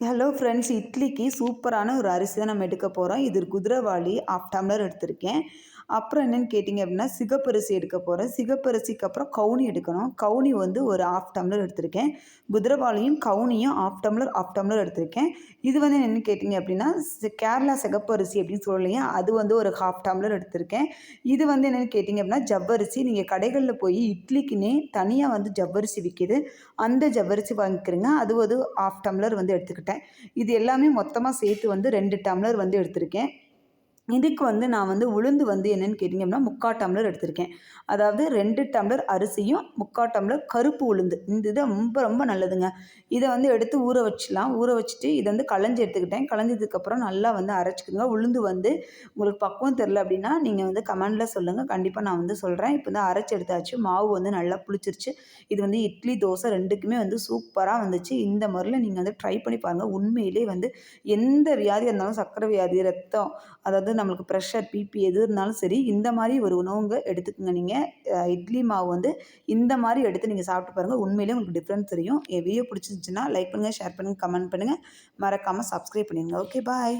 Hello friends இட்லிக்கு சூப்பரான ஒரு அரிசி தான் நம்ம எடுக்க போகிறோம் இது குதிரைவாளி ஆஃப் டம்ளர் எடுத்திருக்கேன். அப்புறம் என்னென்னு கேட்டிங்க அப்படின்னா சிகப்பரிசி எடுக்க போகிறேன் சிகப்பரிசிக்கு அப்புறம் கவுனி எடுக்கணும். கவுனி வந்து ஒரு ஆஃப் டம்ளர் எடுத்திருக்கேன். குதிரைவாளியும் கவுனியும் ஆஃப் டம்ளர் ஆஃப் டம்ளர் எடுத்திருக்கேன். இது வந்து என்னென்னு கேட்டிங்க அப்படின்னா கேரளா சிகப்பரிசி அப்படின்னு சொல்லலையே? அது வந்து ஒரு ஹாஃப் டம்ளர் எடுத்திருக்கேன். இது வந்து என்னென்னு கேட்டிங்க அப்படின்னா ஜவ்வரிசி. நீங்கள் கடைகளில் போய் இட்லிக்குன்னே தனியாக வந்து ஜவ்வரிசி விற்கிது அந்த ஜவ்வரிசி வாங்கிக்கிறீங்க. அது ஒரு ஆஃப் டம்ளர் வந்து எடுத்துக்கிட்டேன். இது எல்லாமே மொத்தமாக சேர்த்து வந்து ரெண்டு டம்ளர் வந்து எடுத்திருக்கேன். இதுக்கு வந்து நான் வந்து உளுந்து வந்து என்னென்னு கேட்டிங்க அப்படின்னா முக்கால் டம்ளர் எடுத்திருக்கேன். அதாவது ரெண்டு டம்ளர் அரிசியும் முக்கால் டம்ளர் கருப்பு உளுந்து. இந்த இது ரொம்ப ரொம்ப நல்லதுங்க. இதை வந்து எடுத்து ஊற வச்சிடலாம். ஊற வச்சுட்டு இதை வந்து களைஞ்சி எடுத்துக்கிட்டேன். களைஞ்சதுக்கப்புறம் நல்லா வந்து அரைச்சிக்கோங்க. உளுந்து வந்து உங்களுக்கு பக்குவம் தெரில அப்படின்னா நீங்கள் வந்து கமெண்டில் சொல்லுங்கள் கண்டிப்பாக நான் வந்து சொல்கிறேன் இப்போ வந்து அரைச்சி எடுத்தாச்சு. மாவு வந்து நல்லா புளிச்சிருச்சு. இது வந்து இட்லி தோசை ரெண்டுக்குமே வந்து சூப்பராக வந்துச்சு. இந்த முறையில் நீங்கள் வந்து ட்ரை பண்ணி பாருங்கள் உண்மையிலே வந்து எந்த வியாதி இருந்தாலும் சர்க்கரை வியாதி ரத்தம் அதாவது நம்மளுக்கு ப்ரெஷர் பிபி எது இருந்தாலும் சரி இந்த மாதிரி ஒரு உணவுங்க எடுத்துக்கோங்க. நீங்கள் இட்லி மாவு வந்து இந்த மாதிரி எடுத்து நீங்கள் சாப்பிட்டு பாருங்கள் உண்மையிலேயே உங்களுக்கு டிஃப்ரென்ஸ் தெரியும். என் வீடியோ பிடிச்சிருந்துச்சுன்னா லைக் பண்ணுங்கள் ஷேர் பண்ணுங்கள் கமெண்ட் பண்ணுங்கள் மறக்காமல் சப்ஸ்கிரைப் பண்ணிடுங்க. Okay bye